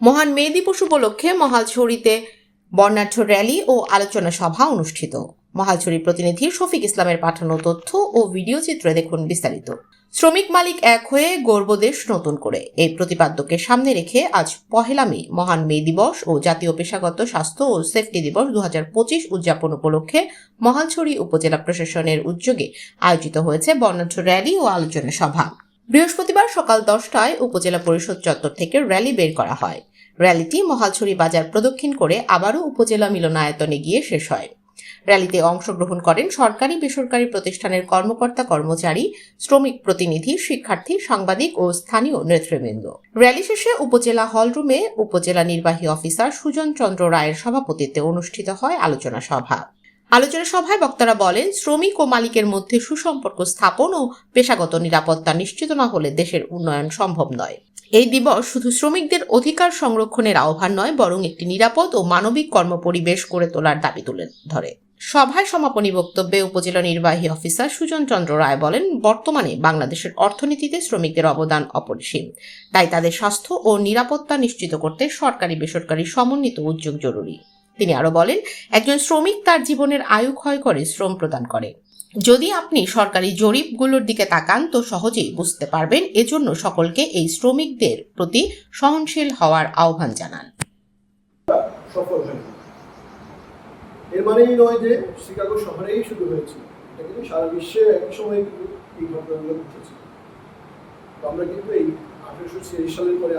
মহান মে দিবস উপলক্ষে মহালছড়িতে বর্ণাঢ্য র্যালি ও আলোচনা সভা অনুষ্ঠিত। মহালছড়ি প্রতিনিধি শফিক ইসলামের পাঠানো তথ্য ও ভিডিও চিত্রে দেখুন বিস্তারিত। শ্রমিক মালিক এক হয়ে গর্ব দেশ নতুন করে। এই প্রতিপাদ্যকে সামনে রেখে আজ পহেলা মে, মহান মে দিবস ও জাতীয় পেশাগত স্বাস্থ্য ও সেফটি দিবস দু হাজার পঁচিশ উদযাপন উপলক্ষে মহালছড়ি উপজেলা প্রশাসনের উদ্যোগে আয়োজিত হয়েছে বর্ণাঢ্য র্যালি ও আলোচনা সভা। বৃহস্পতিবার সকাল দশটায় উপজেলা পরিষদ চত্বর থেকে র্যালি বের করা হয়। র্যালিটি মহালছড়ি বাজার প্রদক্ষিণ করে আবারও উপজেলা মিলনায়তনে গিয়ে শেষ হয়। র্যালিতে অংশগ্রহণ করেন সরকারি বেসরকারি প্রতিষ্ঠানের কর্মকর্তা কর্মচারী, শ্রমিক প্রতিনিধি, শিক্ষার্থী, সাংবাদিক ও স্থানীয় নেতৃবৃন্দ। র্যালি শেষে উপজেলা হলরুমে উপজেলা নির্বাহী অফিসার সুজন চন্দ্র রায়ের সভাপতিত্বে অনুষ্ঠিত হয় আলোচনা সভা। আলোচনা সভায় বক্তারা বলেন, শ্রমিক ও মালিকের মধ্যে সুসম্পর্ক স্থাপন ও পেশাগত নিরাপত্তা নিশ্চিত না হলে দেশের উন্নয়ন সম্ভব নয়। এই দিবস শুধু শ্রমিকদের অধিকার সংরক্ষণের আহ্বান নয়, বরং একটি নিরাপদ ও মানবিক কর্মপরিবেশ গড়ে তোলার দাবি তুলে ধরে। সভায় সমাপনী বক্তব্যে উপজেলা নির্বাহী অফিসার সুজন চন্দ্র রায় বলেন, বর্তমানে বাংলাদেশের অর্থনীতিতে শ্রমিকদের অবদান অপরিসীম। তাই তাদের স্বাস্থ্য ও নিরাপত্তা নিশ্চিত করতে সরকারি বেসরকারি সমন্বিত উদ্যোগ জরুরি। তিনি আরও বলেন, একজন শ্রমিক তার জীবনের আয়ু ক্ষয় করে শ্রম প্রদান করে। যদি আপনি সরকারি জরিপগুলোর দিকে তাকান, তো সহজেই বুঝতে পারবেন এজন্য সকলকে এই শ্রমিকদের প্রতি সহনশীল হওয়ার আহ্বান জানান। এর মানেই নয় যে শিকাগো শহরেই শুধু হয়েছিল এটা কিন্তু সারা বিশ্বে সময় এই ঘটনাগুলো ঘটেছে। আমরা কিন্তু এই আঠারোশো ছিয়াশি সালের পরে